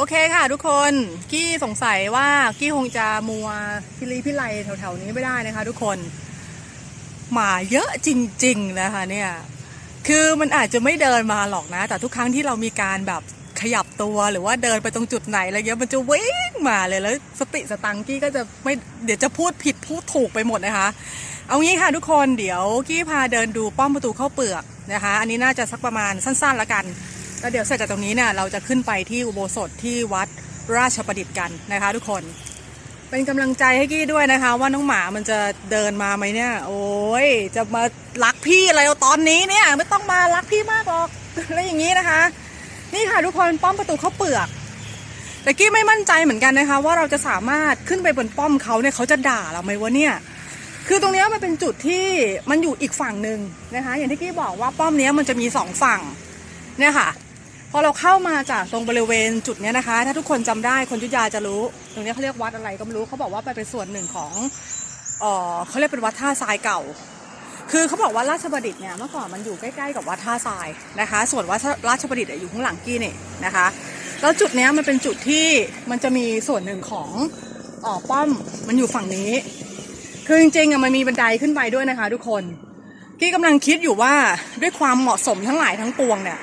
โอเคค่ะทุกคนกี้สงสัยว่ากี้คงจะมัวพิลีพิไลแถวๆนี้ไม่ได้นะคะ ทุกคน หมาเยอะจริง ๆ นะคะเนี่ยคือมันอาจจะไม่เดินมาหรอกนะ แต่ทุกครั้งที่เรามีการแบบขยับตัวหรือว่าเดินไปตรงจุดไหนอะไรเงี้ยมันจะวิ่งมาเลยแล้วสติสตังกี้ก็จะไม่เดี๋ยวจะพูดผิดพูดถูกไปหมดนะคะ เอางี้ค่ะทุกคนเดี๋ยวกี้พาเดินดูป้อมประตูเข้าเปลือกนะคะ อันนี้น่าจะสักประมาณสั้นๆแล้วกัน แล้วเดี๋ยวเสร็จจากตรงนี้เนี่ยเราจะขึ้นไปที่อุโบสถที่วัดราชประดิษฐ์กันนะคะ ทุกคน เป็นกำลังใจให้กี้ด้วยนะคะ ว่าน้องหมามันจะเดินมาไหมเนี่ย โอ้ยจะมารักพี่อะไรตอนนี้เนี่ย ไม่ต้องมารักพี่มากหรอกแล้วอย่างนี้นะคะ นี่ค่ะทุกคนป้อมประตูเขาเปลือกแต่กี้ไม่มั่นใจเหมือนกันนะคะ ว่าเราจะสามารถขึ้นไปบนป้อมเขาเนี่ยเขาจะด่าเราไหมวะเนี่ยคือตรงเนี้ยมันเป็นจุดที่มันอยู่อีกฝั่งหนึ่งนะคะ อย่างที่กี้บอกว่าป้อมนี้มันจะมีสองฝั่งเนี่ยค่ะ พอเราเข้ามาจากตรงบริเวณจุดนี้นะคะ ถ้าทุกคนจำได้คนยุธยาจะรู้ ตรงนี้เขาเรียกวัดอะไรก็ไม่รู้เขาบอกว่าไปเป็นส่วนหนึ่งของเออเขาเรียกเป็นวัดท่าทรายเก่า คือเขาบอกว่าราชประดิษฐ์เนี่ยเมื่อก่อนมันอยู่ใกล้ๆกับวัดท่าทรายนะคะ ส่วนวัดราชประดิษฐ์อยู่ข้างหลังกี้เนี่ยนะคะแล้วจุดนี้มันเป็นจุดที่มันจะมีส่วนหนึ่งของออป้อมมันอยู่ฝั่งนี้ คือจริงๆอะมันมีบันไดขึ้นไปด้วยนะคะ ทุกคน กี้กำลังคิดอยู่ว่าด้วยความเหมาะสมทั้งหลายทั้งปวงเนี่ย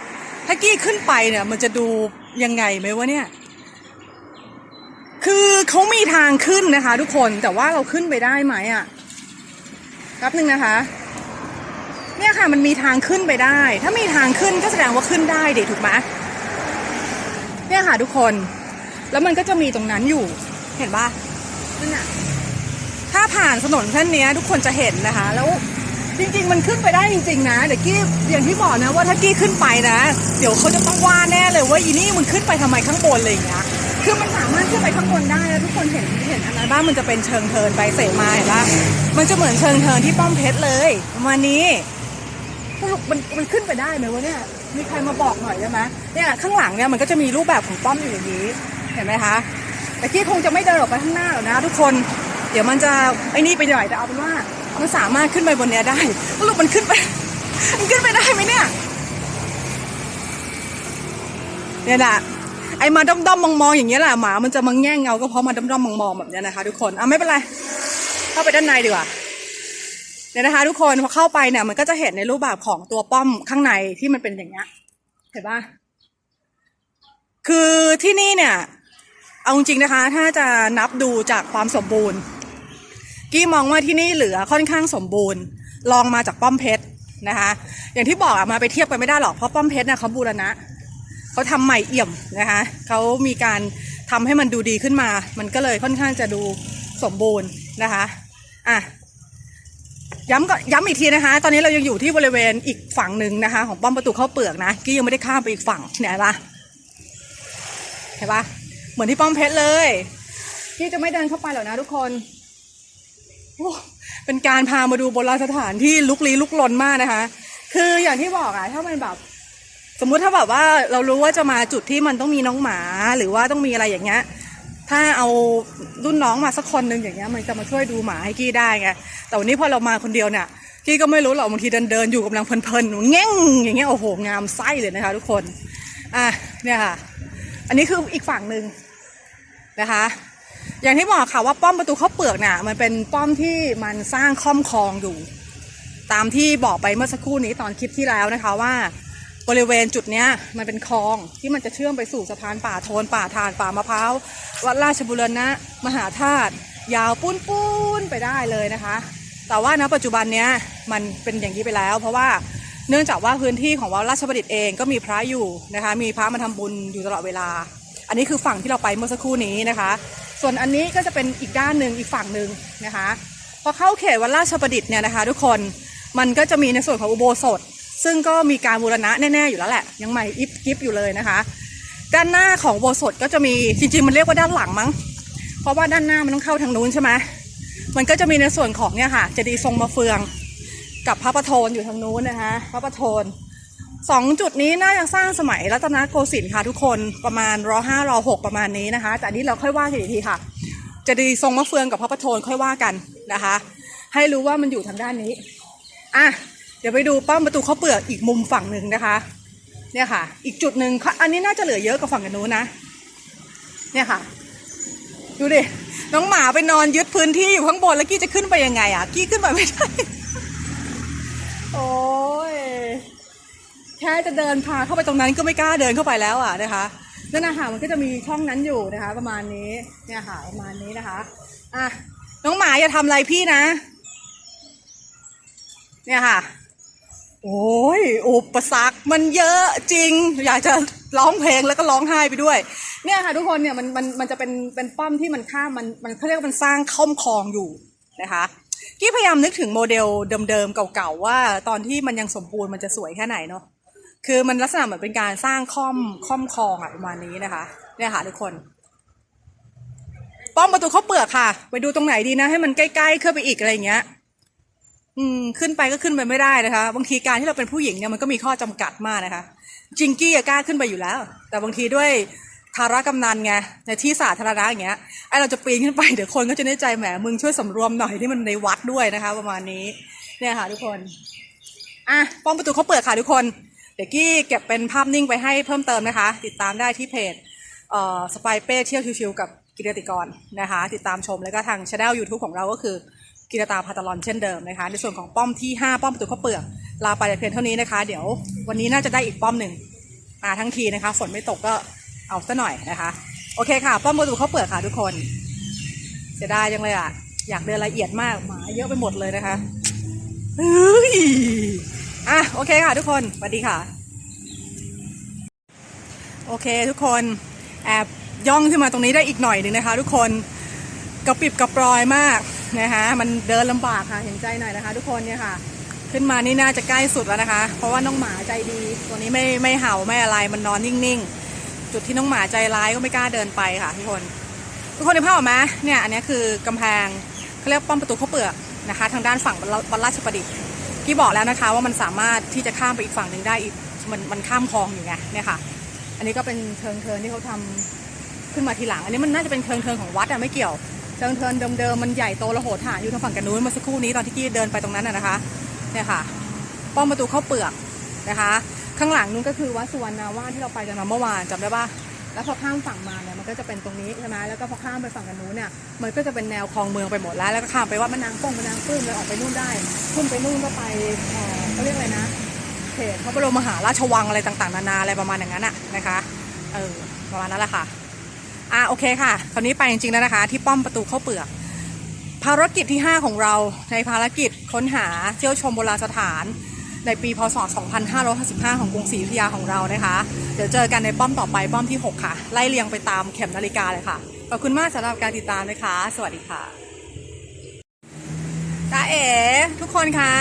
ถ้ากี้ขึ้นไปเนี่ย มันจะดูยังไงไหมวะเนี่ย คือเขามีทางขึ้นนะคะ ทุกคนแต่ว่าเราขึ้นไปได้ไหมอะ่ะแป๊บหนึ่งนะคะ เนี่ยค่ะมันมีทางขึ้นไปได้ ถ้ามีทางขึ้นก็แสดงว่าขึ้นได้เด็ถูกไหมเนี่ยค่ะทุกคน แล้วมันก็จะมีตรงนั้นอยู่ เห็นปะนั่นน่ะถ้าผ่านถนนเส้นนี้ทุกคนจะเห็นนะคะ แล้ว จริง ๆ มันขึ้นไปได้จริง ๆ นะเดี๋ยวกี้อย่างที่บอกนะว่าถ้ากี้ขึ้นไปนะ เดี๋ยวเขาจะต้องว่าแน่เลยว่าอีนี่มึงขึ้นไปทำไมข้างบนอะไรอย่างเงี้ยคือมันสามารถขึ้นไปข้างบนได้แล้วทุกคนเห็นเห็นอันนั้นบ้างมันจะเป็นเชิงเทินไปเสมาเห็นปะมันจะเหมือนเชิงเทินที่ป้อมเพชรเลยประมาณนี้สรุปมันมันขึ้นไปได้ไหมวะเนี่ยมีใครมาบอกหน่อยได้ไหมเนี่ยข้างหลังเนี่ยมันก็จะมีรูปแบบของป้อมอยู่อย่างนี้ เห็นไหมคะแต่กี้คงจะไม่เดินออกไปข้างหน้าหรอกนะ ทุกคน เดี๋ยวมันจะไอ้นี่ไปหน่อยแต่เอาเป็นว่า มันสามารถขึ้นไปบนเนี้ยได้สรุปมันขึ้นไป มันขึ้นไปได้ไหมเนี่ย เนี่ยแหละไอ้มาด้อมด้อมมองมองๆอย่างเงี้ยแหละหมา มันจะมาแง่งเงาก็เพราะมาด้อมด้อมมองมองๆแบบเนี้ยนะคะ ทุกคนอะไม่เป็นไรเข้าไปด้านในดีกว่าเนี่ยนะคะ ทุกคนพอเข้าไปเนี่ย มันก็จะเห็นในรูปแบบของตัวป้อมข้างในที่มันเป็นอย่างเงี้ยเห็นปะคือที่นี่เนี่ย เอาจริงนะคะ ถ้าจะนับดูจากความสมบูรณ์ กี้มองว่าที่นี่เหลือค่อนข้างสมบูรณ์ ลองมาจากป้อมเพชรนะคะ อย่างที่บอกอะมาไปเทียบกันไม่ได้หรอกเพราะป้อมเพชรเนี่ยเขาบูรณะเขาทำใหม่เอี่ยมนะคะเขามีการทำให้มันดูดีขึ้นมา มันก็เลยค่อนข้างจะดูสมบูรณ์นะคะอะย้ำก็ย้ำอีกทีนะคะ ตอนนี้เรายังอยู่ที่บริเวณอีกฝั่งหนึ่งนะคะ ของป้อมประตูเข้าเปลือกนะกี้ยังไม่ได้ข้ามไปอีกฝั่งเนี่ยเห็นปะเห็นปะเหมือนที่ป้อมเพชรเลยกี้จะไม่เดินเข้าไปหรอกนะทุกคน เป็นการพามาดูโบราณสถานที่ลุกลี้ลุกลนมากนะคะ คืออย่างที่บอกอะถ้ามันแบบ สมมุติถ้าแบบว่าเรารู้ว่าจะมาจุดที่มันต้องมีน้องหมาหรือว่าต้องมีอะไรอย่างเงี้ย ถ้าเอารุ่นน้องมาสักคนหนึ่งอย่างเงี้ย มันจะมาช่วยดูหมาให้กี้ได้ไงแต่วันนี้พอเรามาคนเดียวเนี่ยกี้ก็ไม่รู้หรอกบางทีเดินเดินอยู่กำลังเพลินๆแง่งอย่างเงี้ยโอ้โหงามไส้เลยนะคะ ทุกคนอะเนี่ยค่ะ อันนี้คืออีกฝั่งหนึ่งนะคะ อย่างที่บอกค่ะว่าป้อมประตูข้าวเปลือกเนี่ยมันเป็นป้อมที่มันสร้างค่อมคลองอยู่ ตามที่บอกไปเมื่อสักครู่นี้ตอนคลิปที่แล้วนะคะว่าบริเวณจุดเนี้ยมันเป็นคลองที่มันจะเชื่อมไปสู่สะพานป่าโทนป่าทานป่ามะพร้าววัดราชบุรณะ มหาธาตุยาวปุ้นปุ้นๆไปได้เลยนะคะ แต่ว่าณปัจจุบันเนี้ยมันเป็นอย่างนี้ไปแล้ว เพราะว่าเนื่องจากว่าพื้นที่ของวัดราชประดิษฐ์เองก็มีพระอยู่นะคะ มีพระมาทำบุญอยู่ตลอดเวลา อันนี้คือฝั่งที่เราไปเมื่อสักครู่นี้นะคะ ส่วนอันนี้ก็จะเป็นอีกด้านหนึ่งอีกฝั่งหนึ่งนะคะพอเข้าเขตวัดราชประดิษฐ์เนี่ยนะคะ ทุกคนมันก็จะมีในส่วนของอุโบสถ ซึ่งก็มีการบูรณะแน่ๆอยู่แล้วแหละ ยังใหม่อิฟกิฟอยู่เลยนะคะ ด้านหน้าของโบสถก็จะมีจริงๆ มันเรียกว่าด้านหลังมั้ง เพราะว่าด้านหน้ามันต้องเข้าทางนู้นใช่ไหมมันก็จะมีในส่วนของเนี่ยค่ะเจดีย์ทรงมาเฟือง กับพระประโทนอยู่ทางนู้นนะคะ พระประโทน สองจุดนี้น่าจะสร้างสมัยรัตนโกสินทร์ค่ะทุกคนประมาณรอห้ารอหกประมาณนี้นะคะแต่นี้เราค่อยว่ากันอีกทีค่ะจะดีทรงมะเฟืองกับพระประโทนค่อยว่ากันนะคะ ให้รู้ว่ามันอยู่ทางด้านนี้อะเดี๋ยวไปดูป้อมประตูข้าวเปลือกอีกมุมฝั่งหนึ่งนะคะ เนี่ยค่ะ อีกจุดหนึ่งอันนี้น่าจะเหลือเยอะกว่าฝั่งกันนู้นนะ เนี่ยค่ะ ดูดิ น้องหมาไปนอนยึดพื้นที่อยู่ข้างบนแล้วกี้จะขึ้นไปยังไงอะ กี้ขึ้นไปไม่ได้ โอ้ แค่จะเดินพาเข้าไปตรงนั้นก็ไม่กล้าเดินเข้าไปแล้วอะนะคะนั่นนะคะมันก็จะมีช่องนั้นอยู่นะคะ ประมาณนี้เนี่ยค่ะประมาณนี้นะคะอะน้องหมาอย่าทำอะไรพี่นะ เนี่ยค่ะ โอ้ยอุปสรรคมันเยอะจริง อยากจะร้องเพลงแล้วก็ร้องไห้ไปด้วย เนี่ยค่ะทุกคนเนี่ยมันมันมันจะเป็นเป็นป้อมที่มันข้ามมันมันเขาเรียกว่ามันสร้างค่อมคลองอยู่นะคะกี้พยายามนึกถึงโมเดลเดิมๆเก่าๆว่า ตอนที่มันยังสมบูรณ์มันจะสวยแค่ไหนเนาะ คือมันลักษณะเหมือนเป็นการสร้างค่อมค่อมคลองอะประมาณนี้นะคะเนี่ยค่ะทุกคน ป้อมประตูเข้าเปลือกค่ะ ไปดูตรงไหนดีนะ ให้มันใกล้ๆขึ้นไปอีกอะไรอย่างเงี้ย อืมขึ้นไปก็ขึ้นไปไม่ได้นะคะ บางทีการที่เราเป็นผู้หญิงเนี่ยมันก็มีข้อจำกัดมากนะคะ จิงกี้กล้าขึ้นไปอยู่แล้ว แต่บางทีด้วยธารกำนันไงในที่สาธารณะอย่างเงี้ยไอเราจะปีนขึ้นไปเดี๋ยวคนก็จะได้ใจแหมมึงช่วยสำรวมหน่อยที่มันในวัดด้วยนะคะ ประมาณนี้เนี่ยค่ะทุกคนอะป้อมประตูเขาเปิดค่ะทุกคน เดี๋ยวกี้เก็บเป็นภาพนิ่งไปให้เพิ่มเติมนะคะ ติดตามได้ที่เพจเอ่อสไปเป้เที่ยวชิวๆกับกิรติกรนะคะ ติดตามชมแล้วก็ทางช anel YouTube ของเราก็คือกิรตาพาตาลอนเช่นเดิมนะคะ ในส่วนของป้อมที่ 5 ป้อมประตูข้าวเปลือกลาไปแต่เพียงเท่านี้นะคะ เดี๋ยววันนี้น่าจะได้อีกป้อมหนึ่งมาทั้งทีนะคะ ฝนไม่ตกก็เอาซะหน่อยนะคะ โอเคค่ะ ป้อมประตูข้าวเปลือกค่ะทุกคนเสียดายจังเลยอะ อยากเดินละเอียดมากหมาเยอะไปหมดเลยนะคะเฮ้ย อะโอเคค่ะทุกคนสวัสดีค่ะ โอเคทุกคนแอบย่องขึ้นมาตรงนี้ได้อีกหน่อยหนึ่งนะคะ ทุกคนกระปิบกระปรอยมากนะคะมันเดินลำบากค่ะเห็นใจหน่อยนะคะ ทุกคนเนี่ยค่ะ ขึ้นมานี่น่าจะใกล้สุดแล้วนะคะ เพราะว่าน้องหมาใจดี ตัวนี้ไม่ไม่เห่าไม่อะไรมันนอนนิ่งๆ จุดที่น้องหมาใจร้ายก็ไม่กล้าเดินไปค่ะทุกคนทุกคนในภาพออกไหมเนี่ยอันนี้คือกำแพงเขาเรียกป้อมประตูข้าเปลือกนะคะ ทางด้านฝั่งบรรราชประดิษฐ์ ที่บอกแล้วนะคะว่ามันสามารถที่จะข้ามไปอีกฝั่งหนึ่งได้อีกมันมันข้ามคลองอยู่ไงเนี่ยค่ะ อันนี้ก็เป็นเทิงเทินที่เขาทำขึ้นมาทีหลัง อันนี้มันน่าจะเป็นเทิงเทิงของวัดอะไม่เกี่ยวเทิงเทินเดิมๆมันใหญ่โตระโหฐานอยู่ทางฝั่งกันนู้นเมื่อสักครู่นี้ตอนที่กี้เดินไปตรงนั้นอะนะคะเนี่ยค่ะ ป้อมประตูเข้าเปลือกนะคะ ข้างหลังนู้นก็คือวัดสุวรรณาวาสที่เราไปกันมาเมื่อวานจำได้ปะ แล้วพอข้ามฝั่งมาเนี่ยมันก็จะเป็นตรงนี้ใช่ไหมแล้วก็พอข้ามไปฝั่งกันนู้นเนี่ยมันก็จะเป็นแนวคลองเมืองไปหมดแล้ว แล้วก็ข้ามไปวัดมะนางป้งมะนางปื้มเลยออกไปนู่นได้ขึ้นไปนู่นก็ไปเอ่อเขาเรียกอะไรนะเขตพระบรมมหาราชวังอะไรต่างๆนานาอะไรประมาณอย่างนั้นอะนะคะเออประมาณนั้นแหละค่ะอะโอเคค่ะ คราวนี้ไปจริงๆแล้วนะคะ ที่ป้อมประตูเข้าเปลือกภารกิจที่ 5 ของเราในภารกิจค้นหาเที่ยวชมโบราณสถาน ในปีพศ 2555 ของกรุงศรีอยุธยาของเรานะคะ เดี๋ยวเจอกันในป้อมต่อไปป้อมที่ 6 ค่ะ ไล่เรียงไปตามเข็มนาฬิกาเลยค่ะ ขอบคุณมากสำหรับการติดตามนะคะ สวัสดีค่ะจ้าเอ๋ทุกคนคะ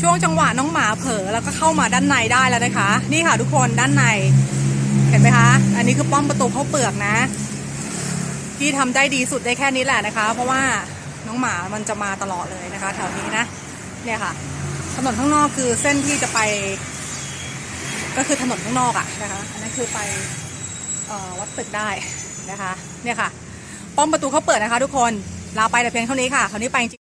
ช่วงจังหวะน้องหมาเผลอแล้วก็เข้ามาด้านในได้แล้วนะคะ นี่ค่ะทุกคนด้านใน เห็นไหมคะ อันนี้คือป้อมประตูเข้าเปลือกนะที่ทำได้ดีสุดได้แค่นี้แหละนะคะ เพราะว่าน้องหมามันจะมาตลอดเลยนะคะ แถวนี้นะเนี่ยค่ะ ถนนข้างนอกคือเส้นที่จะไป ก็คือถนนข้างนอกอะนะคะอันนั้นคือไปออวัดตึกได้นะคะ เนี่ยค่ะ ป้อมประตูเขาเปิดนะคะ ทุกคนลาไปแต่เพียงเท่านี้ค่ะคราวนี้ไปจริง